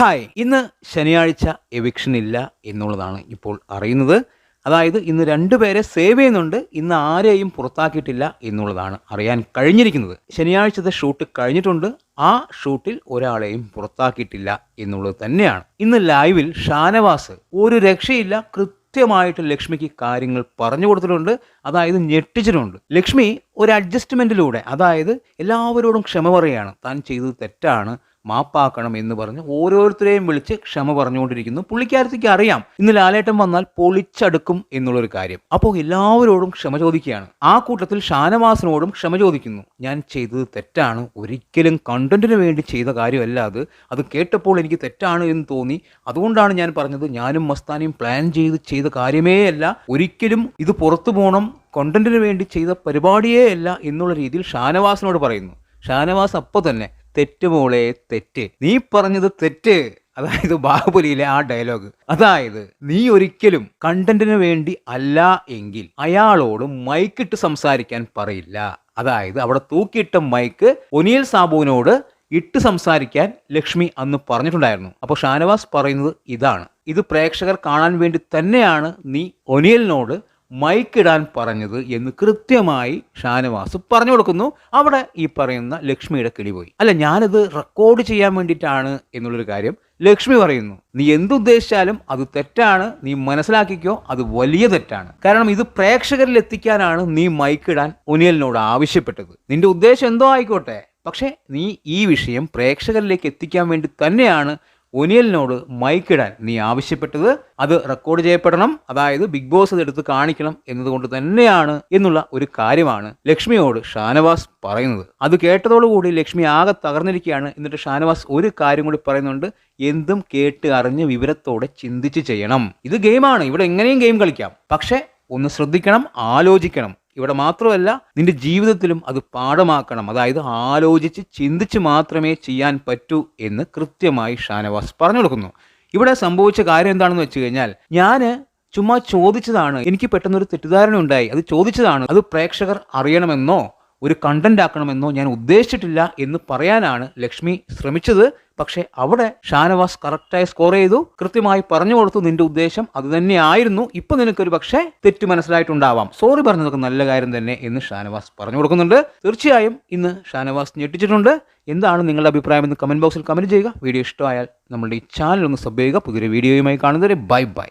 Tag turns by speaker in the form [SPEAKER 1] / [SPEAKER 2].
[SPEAKER 1] Hi. ഇന്ന് ശനിയാഴ്ച eviction ഇല്ല എന്നുള്ളതാണ് ഇപ്പോൾ അറിയുന്നത്. അതായത് ഇന്ന് രണ്ടുപേരെ സേവ് ചെയ്യുന്നുണ്ട്. ഇന്ന് ആരെയും പുറത്താക്കിയിട്ടില്ല എന്നുള്ളതാണ് അറിയാൻ കഴിഞ്ഞിരിക്കുന്നത്. ശനിയാഴ്ചത്തെ ഷൂട്ട് കഴിഞ്ഞിട്ടുണ്ട്. ആ ഷൂട്ടിൽ ഒരാളെയും പുറത്താക്കിയിട്ടില്ല എന്നുള്ളത് തന്നെയാണ്. ഇന്ന് ലൈവിൽ ഷാനവാസ് ഒരു രക്ഷയില്ല. കൃത്യമായിട്ട് ലക്ഷ്മിക്ക് കാര്യങ്ങൾ പറഞ്ഞു കൊടുത്തിട്ടുണ്ട്. അതായത് ഞെട്ടിച്ചിട്ടുണ്ട്. ലക്ഷ്മി ഒരു അഡ്ജസ്റ്റ്മെന്റിലൂടെ അതായത് എല്ലാവരോടും ക്ഷമ പറയുകയാണ്. താൻ ചെയ്തത് തെറ്റാണ്. മാപ്പാക്കണം എന്ന് പറഞ്ഞ് ഓരോരുത്തരെയും വിളിച്ച് ക്ഷമ പറഞ്ഞുകൊണ്ടിരിക്കുന്നു. പുള്ളിക്കാരത്തേക്ക് അറിയാം ഇന്ന് ലാലേട്ടൻ വന്നാൽ പൊളിച്ചടുക്കും എന്നുള്ളൊരു കാര്യം. അപ്പോൾ എല്ലാവരോടും ക്ഷമ ചോദിക്കുകയാണ്. ആ കൂട്ടത്തിൽ ഷാനവാസിനോടും ക്ഷമ ചോദിക്കുന്നു. ഞാൻ ചെയ്തത് തെറ്റാണ്. ഒരിക്കലും കണ്ടന്റിന് വേണ്ടി ചെയ്ത കാര്യമല്ല അത്. അത് കേട്ടപ്പോൾ എനിക്ക് തെറ്റാണ് എന്ന് തോന്നി. അതുകൊണ്ടാണ് ഞാൻ പറഞ്ഞത് ഞാനും മസ്താനിയും പ്ലാൻ ചെയ്ത് ചെയ്ത കാര്യമേ അല്ല. ഒരിക്കലും ഇത് പുറത്തു പോകണം. കണ്ടന്റിന് വേണ്ടി ചെയ്ത പരിപാടിയേ അല്ല എന്നുള്ള രീതിയിൽ ഷാനവാസിനോട് പറയുന്നു. ഷാനവാസ് അപ്പോൾ തന്നെ തെറ്റ് മോളെ തെറ്റ്. നീ പറഞ്ഞത് തെറ്റ്. അതായത് ബാഹുബലിയിലെ ആ ഡയലോഗ്. അതായത് നീ ഒരിക്കലും കണ്ടന്റിന് വേണ്ടി അല്ല എങ്കിൽ അയാളോട് മൈക്കിട്ട് സംസാരിക്കാൻ പറയില്ല. അതായത് അവിടെ തൂക്കിയിട്ട മൈക്ക് ഒനിയൽ സാബുവിനോട് ഇട്ട് സംസാരിക്കാൻ ലക്ഷ്മി അന്ന് പറഞ്ഞിട്ടുണ്ടായിരുന്നു. അപ്പോൾ ഷാനവാസ് പറയുന്നത് ഇതാണ്. ഇത് പ്രേക്ഷകർ കാണാൻ വേണ്ടി തന്നെയാണ് നീ ഒനിയലിനോട് മൈക്കിടാൻ പറഞ്ഞത് എന്ന് കൃത്യമായി ഷാനവാസ് പറഞ്ഞു കൊടുക്കുന്നു. അവിടെ ഈ പറയുന്ന ലക്ഷ്മിയുടെ കിളി പോയി. അല്ല ഞാനത് റെക്കോർഡ് ചെയ്യാൻ വേണ്ടിയിട്ടാണ് എന്നുള്ളൊരു കാര്യം ലക്ഷ്മി പറയുന്നു. നീ എന്തുദ്ദേശിച്ചാലും അത് തെറ്റാണ്. നീ മനസ്സിലാക്കിക്കോ അത് വലിയ തെറ്റാണ്. കാരണം ഇത് പ്രേക്ഷകരിൽ എത്തിക്കാനാണ് നീ മൈക്കിടാൻ ഒനിയലിനോട് ആവശ്യപ്പെട്ടത്. നിന്റെ ഉദ്ദേശം എന്തോ ആയിക്കോട്ടെ. പക്ഷേ നീ ഈ വിഷയം പ്രേക്ഷകരിലേക്ക് എത്തിക്കാൻ വേണ്ടി തന്നെയാണ് ഒനിയലിനോട് മൈക്കിടാൻ നീ ആവശ്യപ്പെട്ടത് അത് റെക്കോർഡ് ചെയ്യപ്പെടണം. അതായത് ബിഗ് ബോസ് അത് എടുത്ത് കാണിക്കണം എന്നതുകൊണ്ട് തന്നെയാണ് എന്നുള്ള ഒരു കാര്യമാണ് ലക്ഷ്മിയോട് ഷാനവാസ് പറയുന്നത്. അത് കേട്ടതോടുകൂടി ലക്ഷ്മി ആകെ തകർന്നിരിക്കുകയാണ്. എന്നിട്ട് ഷാനവാസ് ഒരു കാര്യം കൂടി പറയുന്നുണ്ട്. എന്തും കേട്ട് അറിഞ്ഞ് വിവരത്തോടെ ചിന്തിച്ച് ചെയ്യണം. ഇത് ഗെയിമാണ് ഇവിടെ എങ്ങനെയും ഗെയിം കളിക്കാം. പക്ഷേ ഒന്ന് ശ്രദ്ധിക്കണം ആലോചിക്കണം. ഇവിടെ മാത്രമല്ല നിന്റെ ജീവിതത്തിലും അത് പാഠമാക്കണം. അതായത് ആലോചിച്ച് ചിന്തിച്ച് മാത്രമേ ചെയ്യാൻ പറ്റൂ എന്ന് കൃത്യമായി ഷാനവാസ് പറഞ്ഞു കൊടുക്കുന്നു. ഇവിടെ സംഭവിച്ച കാര്യം എന്താണെന്ന് വെച്ച് കഴിഞ്ഞാൽ ഞാൻ ചുമ്മാ ചോദിച്ചതാണ്. എനിക്ക് പെട്ടെന്നൊരു തെറ്റിദ്ധാരണ ഉണ്ടായി. അത് ചോദിച്ചതാണ് അത് പ്രേക്ഷകർ അറിയണമെന്നോ ഒരു കണ്ടന്റ് ആക്കണമെന്നോ ഞാൻ ഉദ്ദേശിച്ചിട്ടില്ല എന്ന് പറയാനാണ് ലക്ഷ്മി ശ്രമിച്ചത്. പക്ഷേ അവിടെ ഷാനവാസ് കറക്റ്റായി സ്കോർ ചെയ്തു കൃത്യമായി പറഞ്ഞു കൊടുത്തു നിന്റെ ഉദ്ദേശം അത് തന്നെയായിരുന്നു. ഇപ്പൊ നിനക്കൊരു പക്ഷേ തെറ്റ് മനസ്സിലായിട്ടുണ്ടാവാം. സോറി പറഞ്ഞതൊക്കെ നല്ല കാര്യം തന്നെ എന്ന് ഷാനവാസ് പറഞ്ഞു കൊടുക്കുന്നുണ്ട്. തീർച്ചയായും ഇന്ന് ഷാനവാസ് ഞെട്ടിച്ചിട്ടുണ്ട്. എന്താണ് നിങ്ങളുടെ അഭിപ്രായം എന്ന് കമന്റ് ബോക്സിൽ കമന്റ് ചെയ്യുക. വീഡിയോ ഇഷ്ടമായാൽ നമ്മുടെ ഈ ചാനൽ ഒന്ന് സബ് ചെയ്യുക. പുതിയൊരു വീഡിയോയുമായി കാണുന്നവരെ ബൈ ബൈ